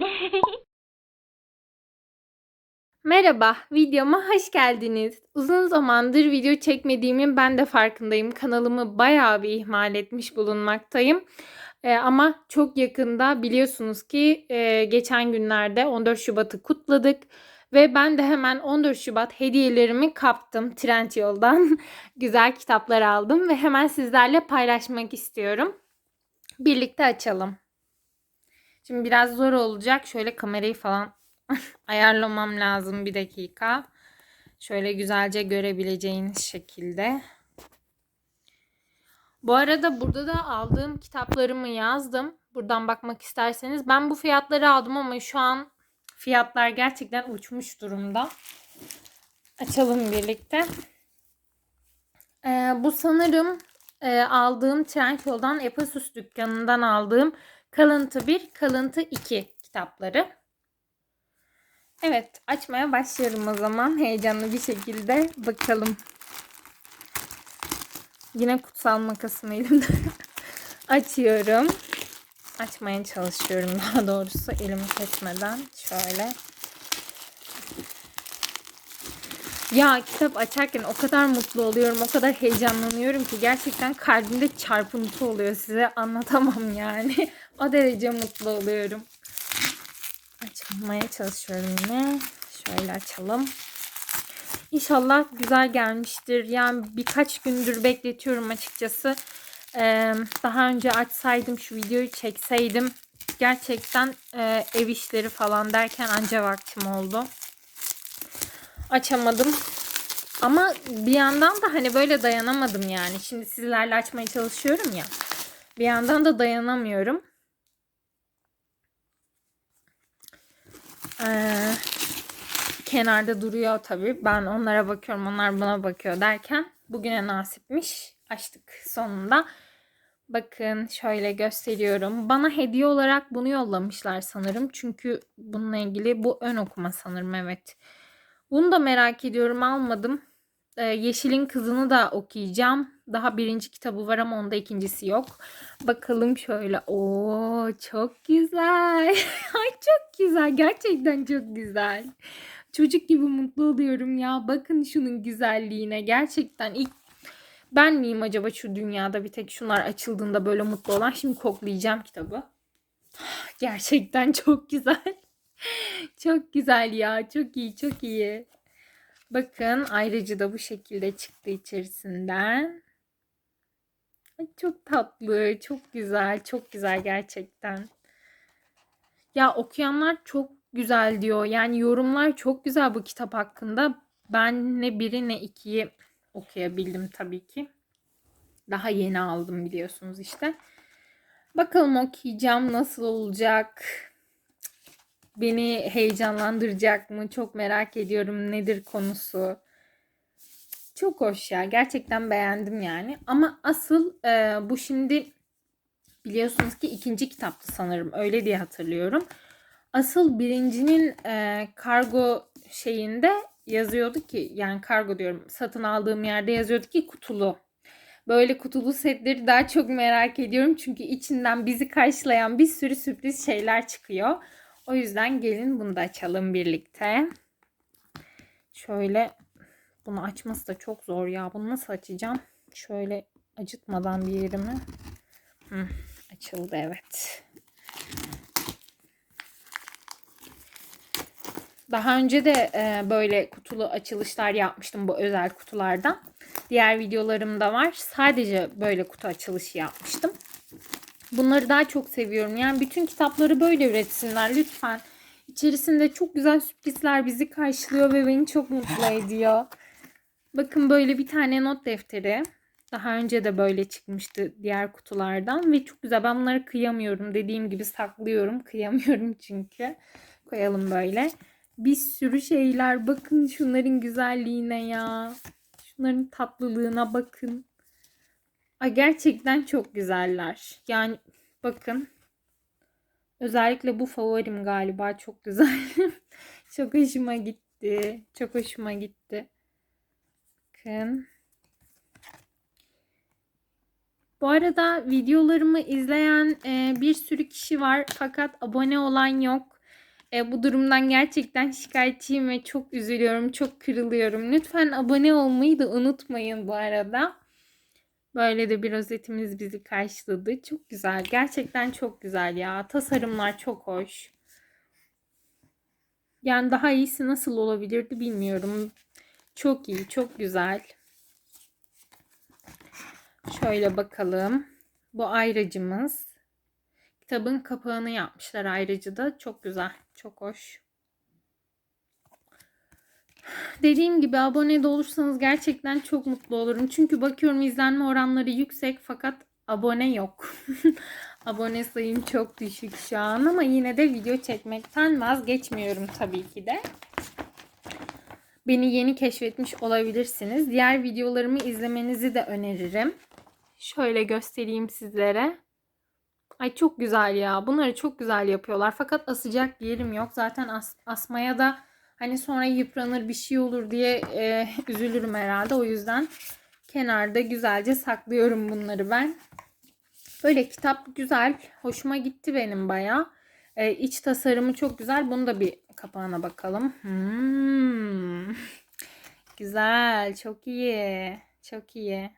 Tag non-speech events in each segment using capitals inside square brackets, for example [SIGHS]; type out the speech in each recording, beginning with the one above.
[LAUGHS] Merhaba, videoma hoş geldiniz. Uzun zamandır video çekmediğimin ben de farkındayım. Kanalımı bayağı bir ihmal etmiş bulunmaktayım. Ee, ama çok yakında biliyorsunuz ki e, geçen günlerde 14 Şubat'ı kutladık. Ve ben de hemen 14 Şubat hediyelerimi kaptım Trendyol'dan. [LAUGHS] Güzel kitaplar aldım ve hemen sizlerle paylaşmak istiyorum. Birlikte açalım. Şimdi biraz zor olacak. Şöyle kamerayı falan [LAUGHS] ayarlamam lazım bir dakika. Şöyle güzelce görebileceğiniz şekilde. Bu arada burada da aldığım kitaplarımı yazdım. Buradan bakmak isterseniz. Ben bu fiyatları aldım ama şu an fiyatlar gerçekten uçmuş durumda. Açalım birlikte. Ee, bu sanırım e, aldığım Trendyol'dan Epasus dükkanından aldığım kalıntı 1, kalıntı 2 kitapları. Evet, açmaya başlıyorum o zaman heyecanlı bir şekilde. Bakalım. Yine kutsal makasım elimde. [LAUGHS] Açıyorum. Açmaya çalışıyorum daha doğrusu elimi kesmeden. Şöyle. Ya kitap açarken o kadar mutlu oluyorum, o kadar heyecanlanıyorum ki gerçekten kalbimde çarpıntı oluyor. Size anlatamam yani. O derece mutlu oluyorum. Açmaya çalışıyorum yine. Şöyle açalım. İnşallah güzel gelmiştir. Yani birkaç gündür bekletiyorum açıkçası. Ee, daha önce açsaydım şu videoyu çekseydim. Gerçekten e, ev işleri falan derken anca vaktim oldu. Açamadım. Ama bir yandan da hani böyle dayanamadım yani. Şimdi sizlerle açmaya çalışıyorum ya. Bir yandan da dayanamıyorum. Ee, kenarda duruyor tabii. Ben onlara bakıyorum, onlar bana bakıyor derken bugüne nasipmiş. Açtık sonunda. Bakın şöyle gösteriyorum. Bana hediye olarak bunu yollamışlar sanırım. Çünkü bununla ilgili bu ön okuma sanırım evet. Bunu da merak ediyorum almadım. Ee, Yeşil'in kızını da okuyacağım. Daha birinci kitabı var ama onda ikincisi yok. Bakalım şöyle. Oo çok güzel. [LAUGHS] Ay çok güzel. Gerçekten çok güzel. Çocuk gibi mutlu oluyorum ya. Bakın şunun güzelliğine. Gerçekten ilk ben miyim acaba şu dünyada bir tek şunlar açıldığında böyle mutlu olan? Şimdi koklayacağım kitabı. [SIGHS] Gerçekten çok güzel. [LAUGHS] çok güzel ya. Çok iyi, çok iyi. Bakın ayrıcı da bu şekilde çıktı içerisinden. Çok tatlı, çok güzel, çok güzel gerçekten. Ya okuyanlar çok güzel diyor. Yani yorumlar çok güzel bu kitap hakkında. Ben ne biri ne ikiyi okuyabildim tabii ki. Daha yeni aldım biliyorsunuz işte. Bakalım okuyacağım nasıl olacak. Beni heyecanlandıracak mı? Çok merak ediyorum nedir konusu. Çok hoş ya. Gerçekten beğendim yani. Ama asıl e, bu şimdi biliyorsunuz ki ikinci kitaptı sanırım. Öyle diye hatırlıyorum. Asıl birincinin e, kargo şeyinde yazıyordu ki yani kargo diyorum satın aldığım yerde yazıyordu ki kutulu. Böyle kutulu setleri daha çok merak ediyorum. Çünkü içinden bizi karşılayan bir sürü sürpriz şeyler çıkıyor. O yüzden gelin bunu da açalım birlikte. Şöyle bunu açması da çok zor ya. Bunu nasıl açacağım? Şöyle acıtmadan bir yerimi. Hı, açıldı evet. Daha önce de e, böyle kutulu açılışlar yapmıştım bu özel kutulardan. Diğer videolarımda var. Sadece böyle kutu açılışı yapmıştım. Bunları daha çok seviyorum. Yani bütün kitapları böyle üretsinler lütfen. İçerisinde çok güzel sürprizler bizi karşılıyor ve beni çok mutlu ediyor. Bakın böyle bir tane not defteri. Daha önce de böyle çıkmıştı diğer kutulardan ve çok güzel. Ben bunları kıyamıyorum. Dediğim gibi saklıyorum. [LAUGHS] Kıyamıyorum çünkü. Koyalım böyle. Bir sürü şeyler. Bakın şunların güzelliğine ya. Şunların tatlılığına bakın. Ay gerçekten çok güzeller. Yani bakın. Özellikle bu favorim galiba. Çok güzel. [LAUGHS] çok hoşuma gitti. Çok hoşuma gitti. Bakın. Bu arada videolarımı izleyen e, bir sürü kişi var fakat abone olan yok. E, bu durumdan gerçekten şikayetçiyim ve çok üzülüyorum, çok kırılıyorum. Lütfen abone olmayı da unutmayın bu arada. Böyle de bir rozetimiz bizi karşıladı. Çok güzel. Gerçekten çok güzel ya. Tasarımlar çok hoş. Yani daha iyisi nasıl olabilirdi bilmiyorum. Çok iyi, çok güzel. Şöyle bakalım. Bu ayracımız. Kitabın kapağını yapmışlar ayrıca da. Çok güzel, çok hoş. Dediğim gibi abone de olursanız gerçekten çok mutlu olurum. Çünkü bakıyorum izlenme oranları yüksek fakat abone yok. [LAUGHS] abone sayım çok düşük şu an ama yine de video çekmekten vazgeçmiyorum tabii ki de. Beni yeni keşfetmiş olabilirsiniz. Diğer videolarımı izlemenizi de öneririm. Şöyle göstereyim sizlere. Ay çok güzel ya. Bunları çok güzel yapıyorlar. Fakat asacak yerim yok. Zaten as asmaya da hani sonra yıpranır bir şey olur diye e, [LAUGHS] üzülürüm herhalde. O yüzden kenarda güzelce saklıyorum bunları ben. Böyle kitap güzel. Hoşuma gitti benim baya. E, iç tasarımı çok güzel. Bunu da bir kapağına bakalım. Hmm. [LAUGHS] Güzel. Çok iyi. Çok iyi.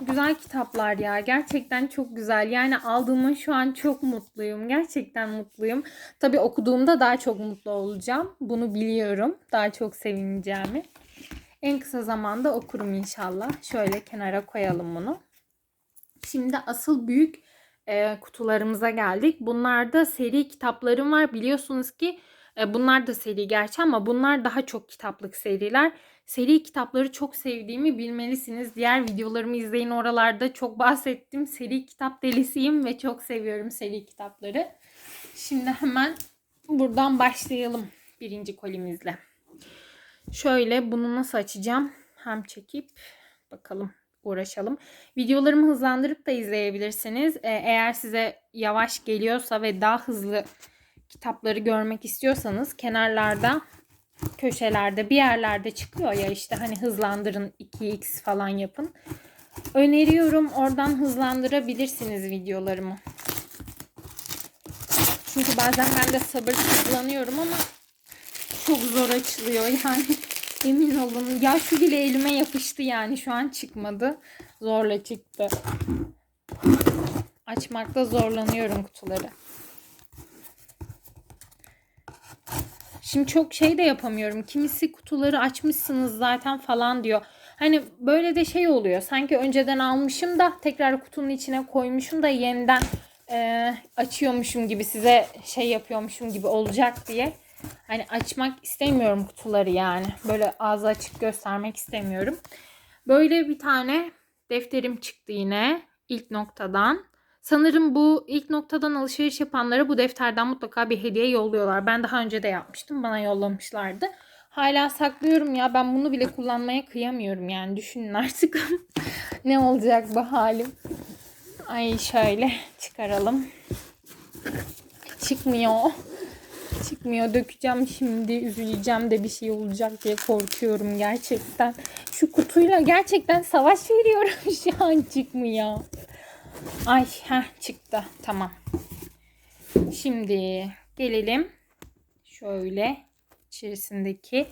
Güzel kitaplar ya. Gerçekten çok güzel. Yani aldığıma şu an çok mutluyum. Gerçekten mutluyum. Tabii okuduğumda daha çok mutlu olacağım. Bunu biliyorum. Daha çok sevineceğimi. En kısa zamanda okurum inşallah. Şöyle kenara koyalım bunu. Şimdi asıl büyük e, kutularımıza geldik. Bunlarda seri kitaplarım var. Biliyorsunuz ki e, bunlar da seri gerçi ama bunlar daha çok kitaplık seriler. Seri kitapları çok sevdiğimi bilmelisiniz. Diğer videolarımı izleyin oralarda çok [LAUGHS] bahsettim. Seri kitap delisiyim ve çok seviyorum seri kitapları. Şimdi hemen buradan başlayalım birinci kolimizle. Şöyle bunu nasıl açacağım? Hem çekip bakalım uğraşalım. Videolarımı hızlandırıp da izleyebilirsiniz. Ee, eğer size yavaş geliyorsa ve daha hızlı kitapları görmek istiyorsanız kenarlarda köşelerde bir yerlerde çıkıyor ya işte hani hızlandırın 2x falan yapın. Öneriyorum oradan hızlandırabilirsiniz videolarımı. Çünkü bazen ben de sabırsızlanıyorum ama çok zor açılıyor yani emin olun. Ya şu bile elime yapıştı yani şu an çıkmadı. Zorla çıktı. Açmakta zorlanıyorum kutuları. Şimdi çok şey de yapamıyorum. Kimisi kutuları açmışsınız zaten falan diyor. Hani böyle de şey oluyor. Sanki önceden almışım da tekrar kutunun içine koymuşum da yeniden e, açıyormuşum gibi size şey yapıyormuşum gibi olacak diye. Hani açmak istemiyorum kutuları yani. Böyle ağzı açık göstermek istemiyorum. Böyle bir tane defterim çıktı yine ilk noktadan. Sanırım bu ilk noktadan alışveriş yapanlara bu defterden mutlaka bir hediye yolluyorlar. Ben daha önce de yapmıştım. Bana yollamışlardı. Hala saklıyorum ya. Ben bunu bile kullanmaya kıyamıyorum yani. Düşünün artık [LAUGHS] ne olacak bu halim. Ay şöyle çıkaralım. Çıkmıyor. Çıkmıyor. Dökeceğim şimdi. Üzüleceğim de bir şey olacak diye korkuyorum gerçekten. Şu kutuyla gerçekten savaş veriyorum. [LAUGHS] Şu an çıkmıyor. Ay heh, çıktı. Tamam. Şimdi gelelim şöyle içerisindeki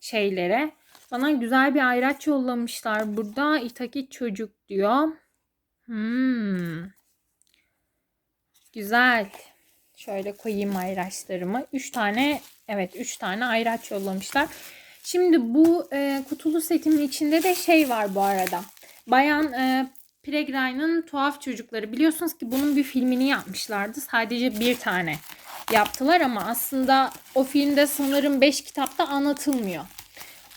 şeylere. Bana güzel bir ayraç yollamışlar burada. İtaki çocuk diyor. Hmm. Güzel. Şöyle koyayım ayraçlarımı. 3 tane evet 3 tane ayraç yollamışlar. Şimdi bu e, kutulu setimin içinde de şey var bu arada. Bayan e, Peregrine'ın Tuhaf Çocukları. Biliyorsunuz ki bunun bir filmini yapmışlardı. Sadece bir tane yaptılar ama aslında o filmde sanırım 5 kitapta anlatılmıyor.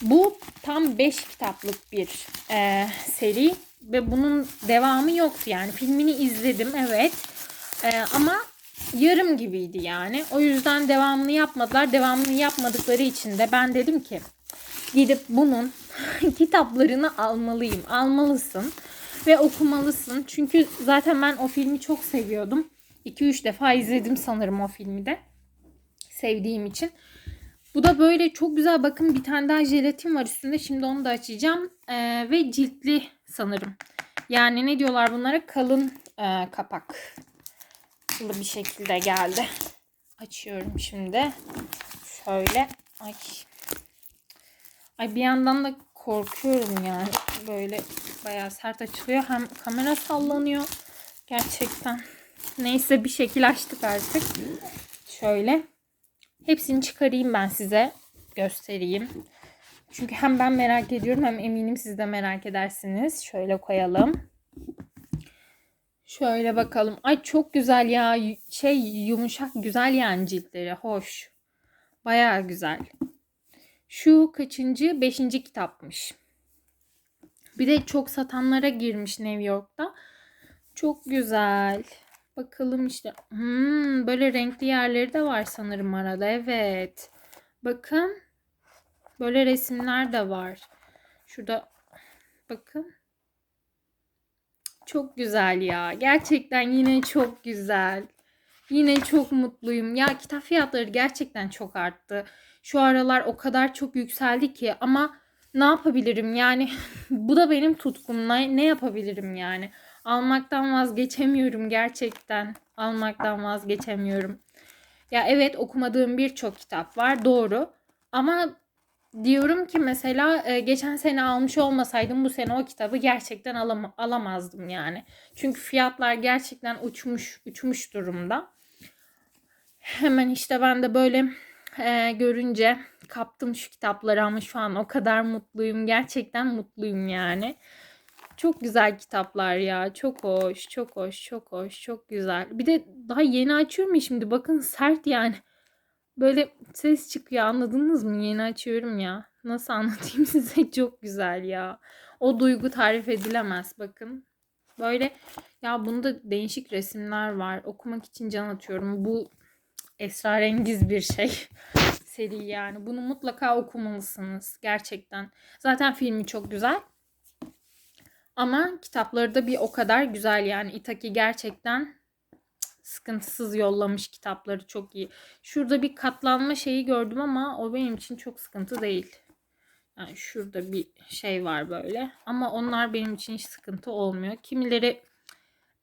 Bu tam 5 kitaplık bir e, seri ve bunun devamı yoktu yani. Filmini izledim evet e, ama yarım gibiydi yani. O yüzden devamını yapmadılar. Devamını yapmadıkları için de ben dedim ki gidip bunun [LAUGHS] kitaplarını almalıyım. Almalısın ve okumalısın. Çünkü zaten ben o filmi çok seviyordum. 2-3 defa izledim sanırım o filmi de. Sevdiğim için. Bu da böyle çok güzel. Bakın bir tane daha jelatin var üstünde. Şimdi onu da açacağım. Ee, ve ciltli sanırım. Yani ne diyorlar bunlara? Kalın e, kapak. Basılı bir şekilde geldi. Açıyorum şimdi. Şöyle. Ay. Ay bir yandan da korkuyorum yani. Böyle bayağı sert açılıyor. Hem kamera sallanıyor. Gerçekten. Neyse bir şekil açtık artık. Şöyle. Hepsini çıkarayım ben size. Göstereyim. Çünkü hem ben merak ediyorum hem eminim siz de merak edersiniz. Şöyle koyalım. Şöyle bakalım. Ay çok güzel ya. Şey yumuşak güzel yani ciltleri. Hoş. Bayağı güzel. Şu kaçıncı? Beşinci kitapmış. Bir de çok satanlara girmiş New York'ta. Çok güzel. Bakalım işte. Hmm, böyle renkli yerleri de var sanırım arada. Evet. Bakın. Böyle resimler de var. Şurada bakın. Çok güzel ya. Gerçekten yine çok güzel. Yine çok mutluyum. Ya kitap fiyatları gerçekten çok arttı. Şu aralar o kadar çok yükseldi ki ama ne yapabilirim yani [LAUGHS] bu da benim tutkum. Ne, yapabilirim yani? Almaktan vazgeçemiyorum gerçekten. Almaktan vazgeçemiyorum. Ya evet okumadığım birçok kitap var doğru. Ama diyorum ki mesela e, geçen sene almış olmasaydım bu sene o kitabı gerçekten alam alamazdım yani. Çünkü fiyatlar gerçekten uçmuş uçmuş durumda. Hemen işte ben de böyle e, görünce kaptım şu kitapları ama şu an o kadar mutluyum. Gerçekten mutluyum yani. Çok güzel kitaplar ya. Çok hoş, çok hoş, çok hoş, çok güzel. Bir de daha yeni açıyorum ya şimdi. Bakın sert yani. Böyle ses çıkıyor anladınız mı? Yeni açıyorum ya. Nasıl anlatayım [LAUGHS] size? Çok güzel ya. O duygu tarif edilemez bakın. Böyle ya bunda değişik resimler var. Okumak için can atıyorum. Bu esrarengiz bir şey. [LAUGHS] Seri yani. Bunu mutlaka okumalısınız. Gerçekten. Zaten filmi çok güzel. Ama kitapları da bir o kadar güzel yani. Itaki gerçekten sıkıntısız yollamış kitapları çok iyi. Şurada bir katlanma şeyi gördüm ama o benim için çok sıkıntı değil. Yani şurada bir şey var böyle. Ama onlar benim için hiç sıkıntı olmuyor. Kimileri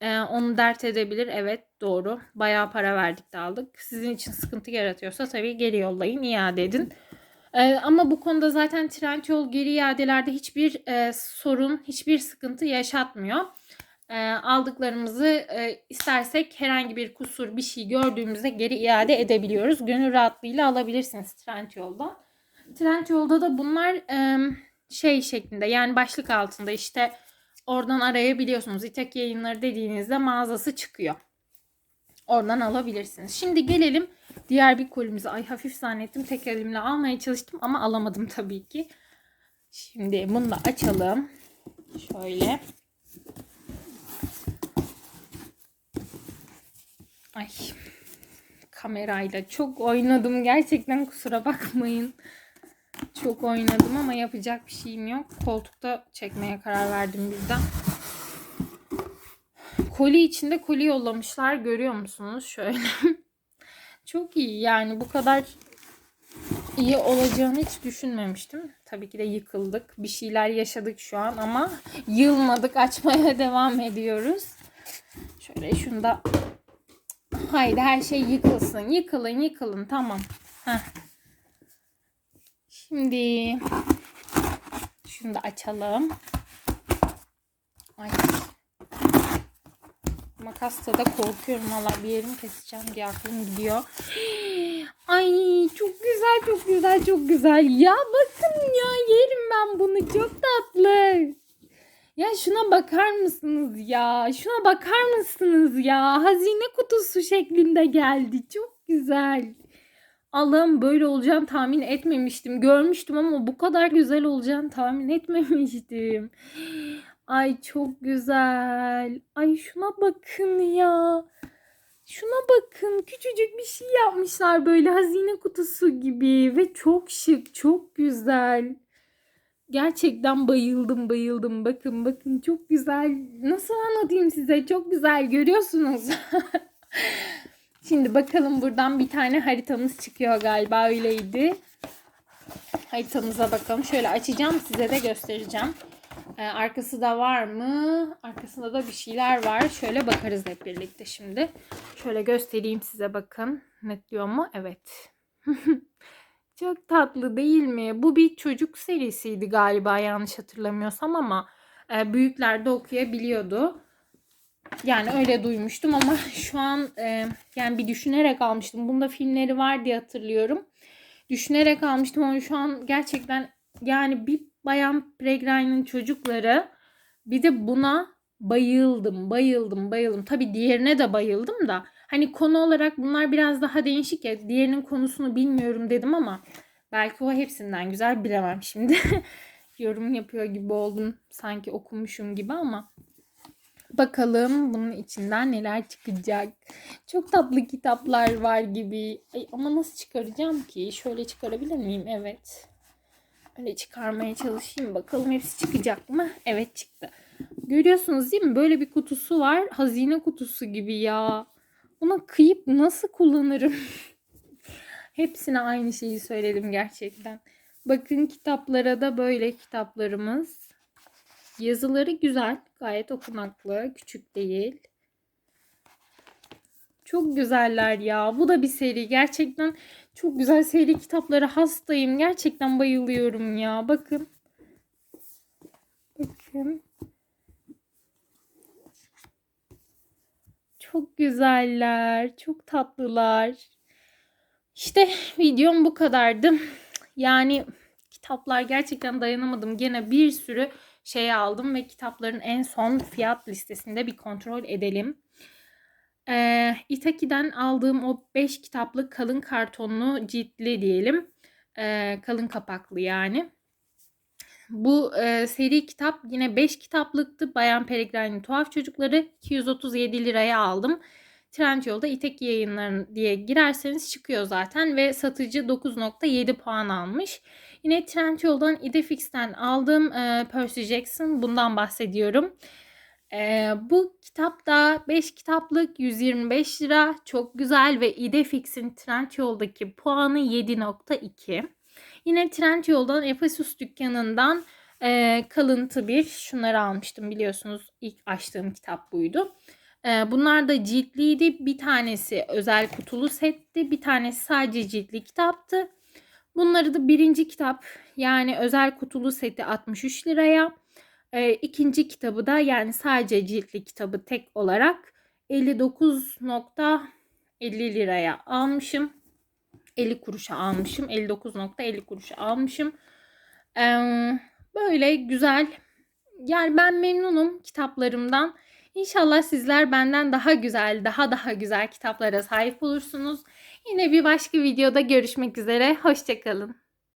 e, onu dert edebilir. Evet doğru. Bayağı para verdik de aldık. Sizin için sıkıntı yaratıyorsa tabii geri yollayın, iade edin. E, ama bu konuda zaten Trendyol geri iadelerde hiçbir e, sorun, hiçbir sıkıntı yaşatmıyor. E, aldıklarımızı e, istersek herhangi bir kusur, bir şey gördüğümüzde geri iade edebiliyoruz. Gönül rahatlığıyla alabilirsiniz Trendyol'da. Trendyol'da da bunlar e, şey şeklinde yani başlık altında işte oradan arayabiliyorsunuz. İtaki yayınları dediğinizde mağazası çıkıyor. Oradan alabilirsiniz. Şimdi gelelim diğer bir kolimize. Ay hafif zannettim. Tek elimle almaya çalıştım ama alamadım tabii ki. Şimdi bunu da açalım. Şöyle. Ay kamerayla çok oynadım. Gerçekten kusura bakmayın. Çok oynadım ama yapacak bir şeyim yok. Koltukta çekmeye karar verdim birden. Koli içinde koli yollamışlar. Görüyor musunuz? Şöyle. [LAUGHS] Çok iyi. Yani bu kadar iyi olacağını hiç düşünmemiştim. Tabii ki de yıkıldık. Bir şeyler yaşadık şu an ama yılmadık. Açmaya [LAUGHS] devam ediyoruz. Şöyle şunu da Haydi her şey yıkılsın. Yıkılın yıkılın. Tamam. Heh. Şimdi şunu da açalım. Ay. Makasla da korkuyorum valla bir yerim keseceğim diye aklım gidiyor. [GASPS] Ay çok güzel çok güzel çok güzel. Ya bakın ya yerim ben bunu çok. Ya şuna bakar mısınız ya? Şuna bakar mısınız ya? Hazine kutusu şeklinde geldi. Çok güzel. Allah'ım böyle olacağını tahmin etmemiştim. Görmüştüm ama bu kadar güzel olacağını tahmin etmemiştim. Ay çok güzel. Ay şuna bakın ya. Şuna bakın. Küçücük bir şey yapmışlar böyle hazine kutusu gibi ve çok şık, çok güzel. Gerçekten bayıldım bayıldım. Bakın bakın çok güzel. Nasıl anlatayım size? Çok güzel görüyorsunuz. [LAUGHS] Şimdi bakalım buradan bir tane haritamız çıkıyor galiba öyleydi. Haritamıza bakalım. Şöyle açacağım size de göstereceğim. Ee, arkası da var mı? Arkasında da bir şeyler var. Şöyle bakarız hep birlikte şimdi. Şöyle göstereyim size bakın. Netliyor mu? Evet. [LAUGHS] Çok tatlı değil mi? Bu bir çocuk serisiydi galiba yanlış hatırlamıyorsam ama e, büyükler de okuyabiliyordu. Yani öyle duymuştum ama [LAUGHS] şu an e, yani bir düşünerek almıştım. Bunda filmleri var diye hatırlıyorum. Düşünerek almıştım ama şu an gerçekten yani bir bayan Pregrine'ın çocukları bir de buna bayıldım, bayıldım, bayıldım. Tabii diğerine de bayıldım da hani konu olarak bunlar biraz daha değişik ya. Diğerinin konusunu bilmiyorum dedim ama belki o hepsinden güzel bilemem şimdi. [LAUGHS] Yorum yapıyor gibi oldum sanki okumuşum gibi ama Bakalım bunun içinden neler çıkacak. Çok tatlı kitaplar var gibi. Ay, ama nasıl çıkaracağım ki? Şöyle çıkarabilir miyim? Evet. Öyle çıkarmaya çalışayım. Bakalım hepsi çıkacak mı? Evet çıktı. Görüyorsunuz değil mi? Böyle bir kutusu var. Hazine kutusu gibi ya. Buna kıyıp nasıl kullanırım? [LAUGHS] Hepsine aynı şeyi söyledim gerçekten. Bakın kitaplara da böyle kitaplarımız. Yazıları güzel. Gayet okunaklı. Küçük değil. Çok güzeller ya. Bu da bir seri. Gerçekten çok güzel seri kitaplara hastayım. Gerçekten bayılıyorum ya. Bakın. Bakın. Çok güzeller. Çok tatlılar. İşte videom bu kadardı. Yani kitaplar gerçekten dayanamadım. Gene bir sürü şey aldım ve kitapların en son fiyat listesinde bir kontrol edelim. Ee, Itaki'den aldığım o 5 kitaplık kalın kartonlu ciltli diyelim. Ee, kalın kapaklı yani. Bu e, seri kitap yine 5 kitaplıktı. Bayan Peregrine'in Tuhaf Çocukları 237 liraya aldım. Trendyol'da İtaki yayınları diye girerseniz çıkıyor zaten ve satıcı 9.7 puan almış. Yine Trendyol'dan Idefix'ten aldığım e, Percy Jackson bundan bahsediyorum. E, bu kitap da 5 kitaplık 125 lira. Çok güzel ve Idefix'in Trendyol'daki puanı 7.2. Yine Trendyol'dan Efesus dükkanından e, kalıntı bir şunları almıştım biliyorsunuz ilk açtığım kitap buydu. E, bunlar da ciltliydi. Bir tanesi özel kutulu setti. Bir tanesi sadece ciltli kitaptı. Bunları da birinci kitap yani özel kutulu seti 63 liraya. E, ikinci kitabı da yani sadece ciltli kitabı tek olarak 59.50 liraya almışım. 50 kuruşa almışım. 59.50 kuruşa almışım. E, böyle güzel. Yani ben memnunum kitaplarımdan. İnşallah sizler benden daha güzel, daha daha güzel kitaplara sahip olursunuz. Yine bir başka videoda görüşmek üzere. Hoşçakalın.